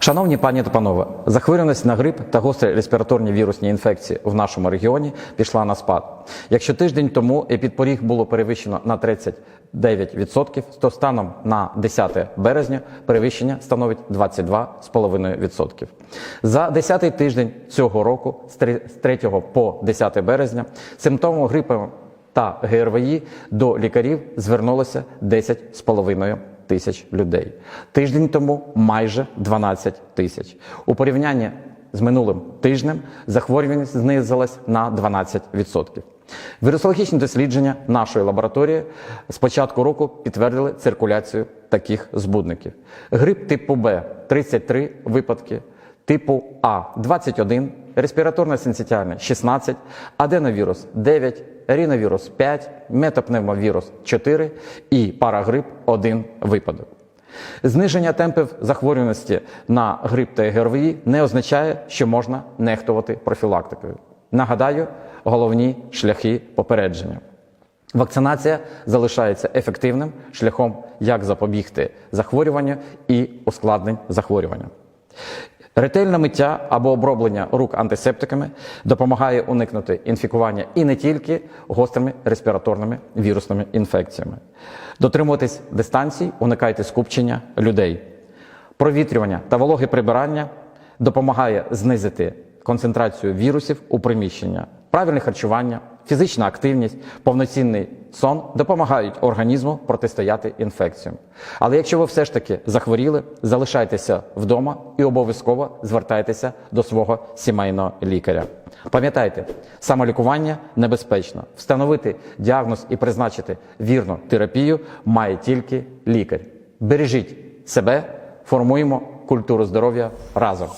Шановні пані та панове, захворюваність на грип та гострі респіраторні вірусні інфекції в нашому регіоні пішла на спад. Якщо тиждень тому епідпоріг було перевищено на 39%, то станом на 10 березня перевищення становить 22,5%. За 10 тиждень цього року, з 3 по 10 березня, симптомом грипу та ГРВІ до лікарів звернулося 10,5 тисяч людей. Тиждень тому майже 12 тисяч. У порівнянні з минулим тижнем захворюваність знизилась на 12%. Вірусологічні дослідження нашої лабораторії з початку року підтвердили циркуляцію таких збудників. Грип типу Б 33 випадки, типу А 21, респіраторна синцитіальна 16, аденовірус 9, ріновірус 5, метапневмовірус 4 і парагрип 1 випадок. Зниження темпів захворюваності на грип та ГРВІ не означає, що можна нехтувати профілактикою. Нагадаю, головні шляхи попередження. Вакцинація залишається ефективним шляхом, як запобігти захворюванню і ускладнень захворювання. Ретельне миття або оброблення рук антисептиками допомагає уникнути інфікування і не тільки гострими респіраторними вірусними інфекціями. Дотримуватись дистанцій, уникайте скупчення людей. Провітрювання та вологе прибирання допомагає знизити концентрацію вірусів у приміщення. Правильне харчування, фізична активність, повноцінний сон допомагають організму протистояти інфекціям. Але якщо ви все ж таки захворіли, залишайтеся вдома і обов'язково звертайтеся до свого сімейного лікаря. Пам'ятайте, самолікування небезпечно. Встановити діагноз і призначити вірну терапію має тільки лікар. Бережіть себе, формуємо культуру здоров'я разом.